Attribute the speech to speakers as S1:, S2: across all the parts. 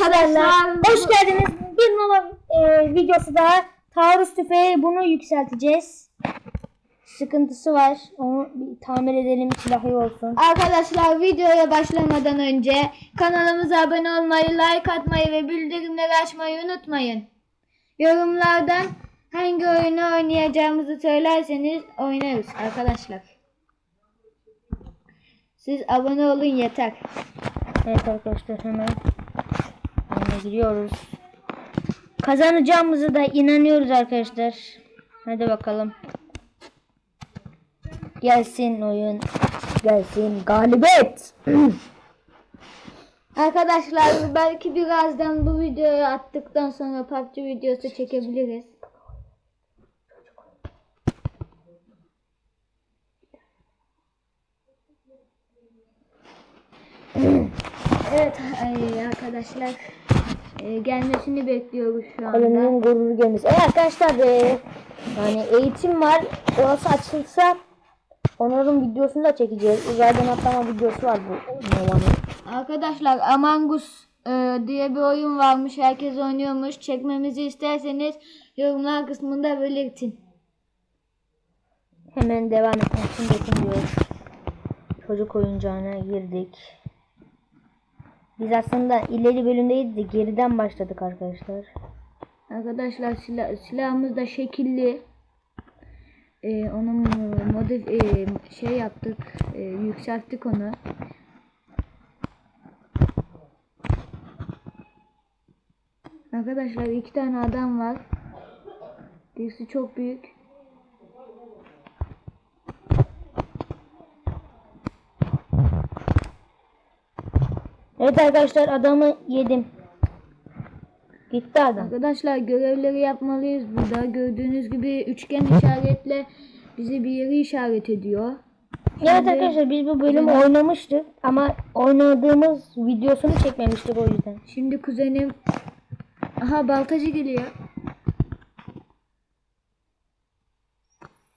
S1: Arkadaşlar hoş geldiniz. Bir nova e, videosu daha. Taarruz tüfeği bunu yükselteceğiz. Sıkıntısı var. Onu bir tamir edelim silahı olsun.
S2: Arkadaşlar videoya başlamadan önce kanalımıza abone olmayı, like atmayı ve bildirimleri açmayı unutmayın. Yorumlardan hangi oyunu oynayacağımızı söylerseniz oynarız arkadaşlar. Siz abone olun yeter.
S1: Evet arkadaşlar hemen giriyoruz. Kazanacağımızı da inanıyoruz arkadaşlar. Hadi bakalım. Gelsin oyun. Gelsin galibiyet.
S2: Arkadaşlar belki birazdan bu videoyu attıktan sonra PUBG videosu çekebiliriz. Evet arkadaşlar e, gelmesini bekliyoruz şu anda.
S1: Kaleminin gurur gemisi. Evet arkadaşlar e, yani eğitim var. Orası açılsa onların videosunu da çekeceğiz. Uzaydan atlama videosu var bu.
S2: Arkadaşlar Among Us e, diye bir oyun varmış. Herkes oynuyormuş. Çekmemizi isterseniz yorumlar kısmında belirtin.
S1: Hemen devam etmek için dokunuyoruz. Çocuk oyuncağına girdik. Biz aslında ileri bölümdeyiz de geriden başladık arkadaşlar.
S2: Arkadaşlar silah, silahımız da şekilli. Ee, onun modif e, şey yaptık, e, yükselttik onu. Arkadaşlar iki tane adam var. Birisi çok büyük.
S1: Evet arkadaşlar adamı yedim. Gitti adam.
S2: Arkadaşlar görevleri yapmalıyız burada. Gördüğünüz gibi üçgen işaretle bizi bir yeri işaret ediyor.
S1: Evet arkadaşlar biz bu bölümü oynamıştık ama oynadığımız videosunu çekmemiştik o yüzden.
S2: Şimdi kuzenim aha baltacı geliyor.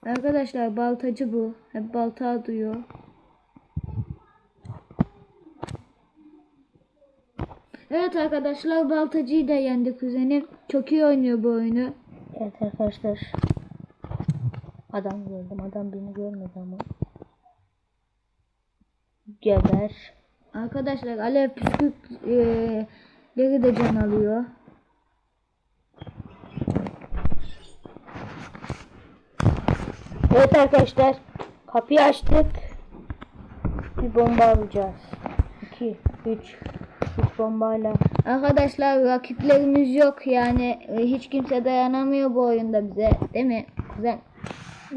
S2: Arkadaşlar baltacı bu. Hep balta atıyor. Evet arkadaşlar baltacıyı da yendi kuzenim. Çok iyi oynuyor bu oyunu.
S1: Evet arkadaşlar. Adam gördüm. Adam beni görmedi ama. Geber.
S2: Arkadaşlar alev püskürtleri de can alıyor.
S1: Evet arkadaşlar. Kapıyı açtık. Bir bomba alacağız. 2, 3, 3 bombayla.
S2: Arkadaşlar rakiplerimiz yok yani e, hiç kimse dayanamıyor bu oyunda bize değil mi kuzen?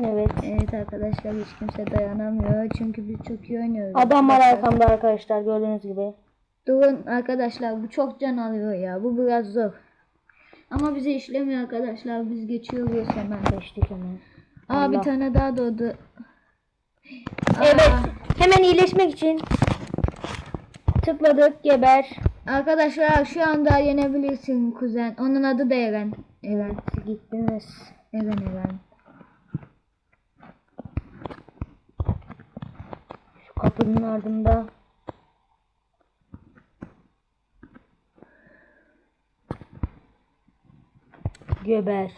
S1: Evet.
S2: Evet arkadaşlar hiç kimse dayanamıyor çünkü biz çok iyi oynuyoruz.
S1: Adam var arkamda arkadaşlar gördüğünüz gibi.
S2: Durun arkadaşlar bu çok can alıyor ya bu biraz zor. Ama bize işlemiyor arkadaşlar biz geçiyoruz hemen.
S1: Geçtik hemen.
S2: Aa bir tane daha doğdu. Aa,
S1: Evet. Hemen iyileşmek için tıkladık geber.
S2: Arkadaşlar şu anda yenebilirsin kuzen. Onun adı da Eren. Eren.
S1: Gittiniz.
S2: Eren Eren.
S1: Şu kapının ardında. Geber.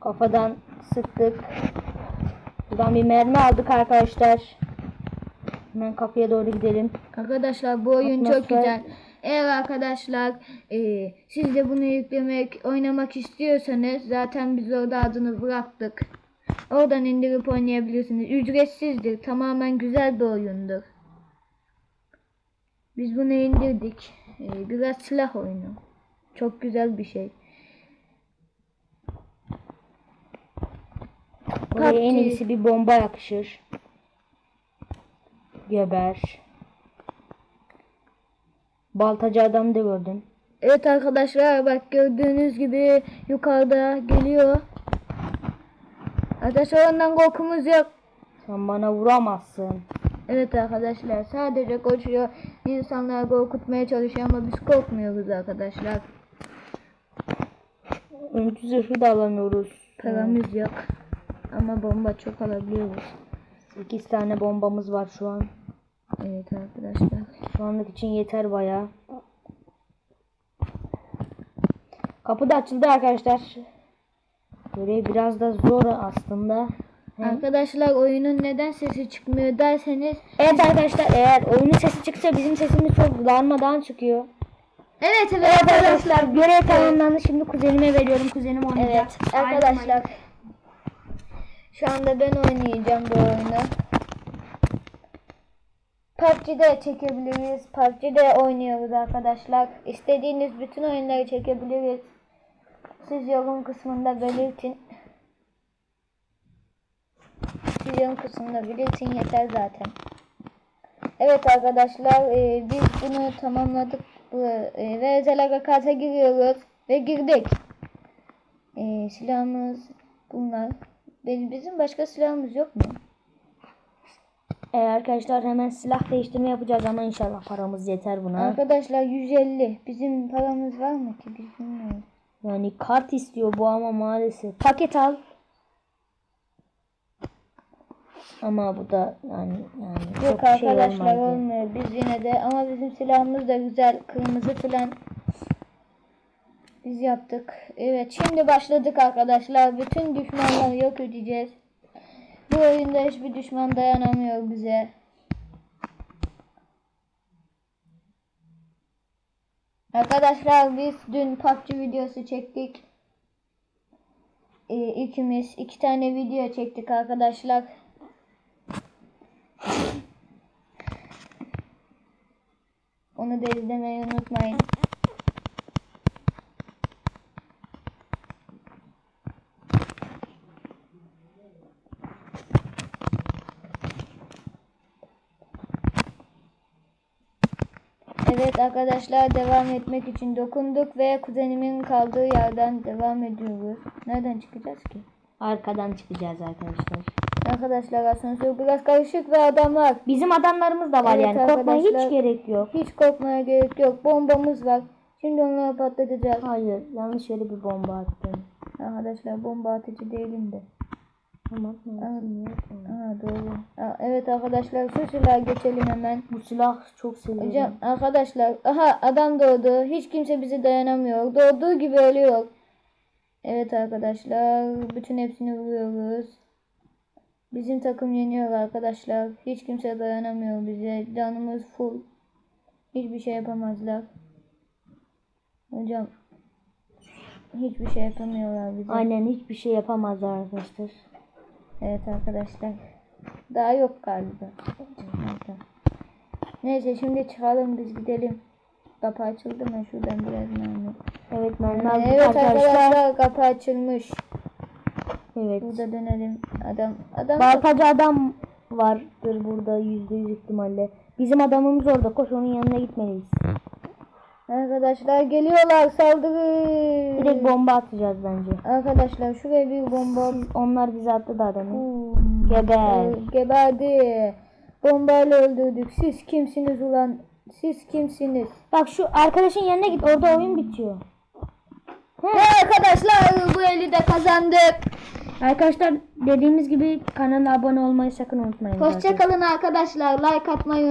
S1: Kafadan sıktık. Buradan bir mermi aldık arkadaşlar. Hemen kapıya doğru gidelim.
S2: Arkadaşlar bu oyun çok
S1: Atmosfer-
S2: güzel. Eğer arkadaşlar e, siz de bunu yüklemek, oynamak istiyorsanız zaten biz orada adını bıraktık. Oradan indirip oynayabilirsiniz. Ücretsizdir. Tamamen güzel bir oyundur. Biz bunu indirdik. E, biraz silah oyunu. Çok güzel bir şey.
S1: Buraya en iyisi bir bomba yakışır. Geber. Baltacı adam da gördüm.
S2: Evet arkadaşlar bak gördüğünüz gibi yukarıda geliyor. Arkadaşlar ondan korkumuz yok.
S1: Sen bana vuramazsın.
S2: Evet arkadaşlar sadece koşuyor. insanları korkutmaya çalışıyor ama biz korkmuyoruz arkadaşlar.
S1: Öncü zırhı da alamıyoruz.
S2: Paramız yok. Ama bomba çok alabiliyoruz.
S1: 8 tane bombamız var şu an.
S2: Evet arkadaşlar.
S1: Şu anlık için yeter bayağı. Kapı da açıldı arkadaşlar. Görev biraz da zor aslında.
S2: Arkadaşlar oyunun neden sesi çıkmıyor derseniz
S1: Evet arkadaşlar eğer oyunun sesi çıksa bizim sesimiz çok darmadan çıkıyor.
S2: Evet evet,
S1: Evet arkadaşlar görev tamamlandı. Şimdi kuzenime veriyorum. Kuzenim oynayacak.
S2: Evet arkadaşlar. Şu anda ben oynayacağım bu oyunu. PUBG'de çekebiliriz. PUBG'de oynuyoruz arkadaşlar. İstediğiniz bütün oyunları çekebiliriz. Siz yorum kısmında belirtin. Siz yorum kısmında belirtin yeter zaten. Evet arkadaşlar e, biz bunu tamamladık. Bu, e, ve özel harekata giriyoruz. Ve girdik. E, silahımız bunlar. Bizim başka silahımız yok mu?
S1: Ee, arkadaşlar hemen silah değiştirme yapacağız ama inşallah paramız yeter buna.
S2: Arkadaşlar 150. Bizim paramız var mı ki? Biz bilmiyoruz.
S1: Yani kart istiyor bu ama maalesef. Paket al. Ama bu da yani yani
S2: Yok
S1: çok şey
S2: arkadaşlar
S1: olmaz.
S2: olmuyor. Biz yine de ama bizim silahımız da güzel. Kırmızı falan. Biz yaptık. Evet şimdi başladık arkadaşlar. Bütün düşmanları yok edeceğiz. Bu oyunda hiçbir düşman dayanamıyor bize. Arkadaşlar biz dün PUBG videosu çektik. Ee, ikimiz iki tane video çektik arkadaşlar. Onu da izlemeyi unutmayın. Evet arkadaşlar devam etmek için dokunduk ve kuzenimin kaldığı yerden devam ediyoruz. Nereden çıkacağız ki?
S1: Arkadan çıkacağız arkadaşlar.
S2: Arkadaşlar asansör biraz karışık ve adamlar.
S1: Bizim adamlarımız da var
S2: Evet
S1: yani. Korkmaya hiç
S2: arkadaşlar.
S1: gerek yok.
S2: Hiç korkmaya gerek yok. Bombamız var. Şimdi onları patlatacağız.
S1: Hayır yanlış yere bir bomba attım.
S2: Arkadaşlar bomba atıcı değilim de.
S1: Tamam.
S2: Ha doğru. Ha, evet arkadaşlar şu silaha geçelim hemen.
S1: Bu silah çok seviyorum.
S2: Hocam arkadaşlar aha adam doğdu. Hiç kimse bize dayanamıyor. Doğduğu gibi ölüyor. Evet arkadaşlar bütün hepsini vuruyoruz. Bizim takım yeniyor arkadaşlar. Hiç kimse dayanamıyor bize. Canımız full. Hiçbir şey yapamazlar. Hocam hiçbir şey yapamıyorlar bize.
S1: Aynen hiçbir şey yapamazlar arkadaşlar.
S2: Evet arkadaşlar. Daha yok galiba. Neyse şimdi çıkalım biz gidelim. Kapı açıldı mı? Şuradan biraz mermi.
S1: Evet aldık
S2: Evet
S1: arkadaşlar.
S2: arkadaşlar kapı açılmış.
S1: Evet.
S2: Burada dönelim. Adam adam
S1: Baltacı adam vardır burada yüzde yüz ihtimalle. Bizim adamımız orada. Koş onun yanına gitmeliyiz.
S2: Arkadaşlar geliyorlar saldırı.
S1: Direkt bomba atacağız bence.
S2: Arkadaşlar şuraya bir bomba.
S1: Siz, onlar bizi attı da adamı.
S2: Hmm.
S1: Geber.
S2: Geberdi. Bombayla öldürdük. Siz kimsiniz ulan? Siz kimsiniz?
S1: Bak şu arkadaşın yanına git. Orada oyun bitiyor.
S2: Ve arkadaşlar bu eli de kazandık.
S1: Arkadaşlar dediğimiz gibi kanala abone olmayı sakın unutmayın.
S2: Hoşçakalın arkadaşlar. Like atmayı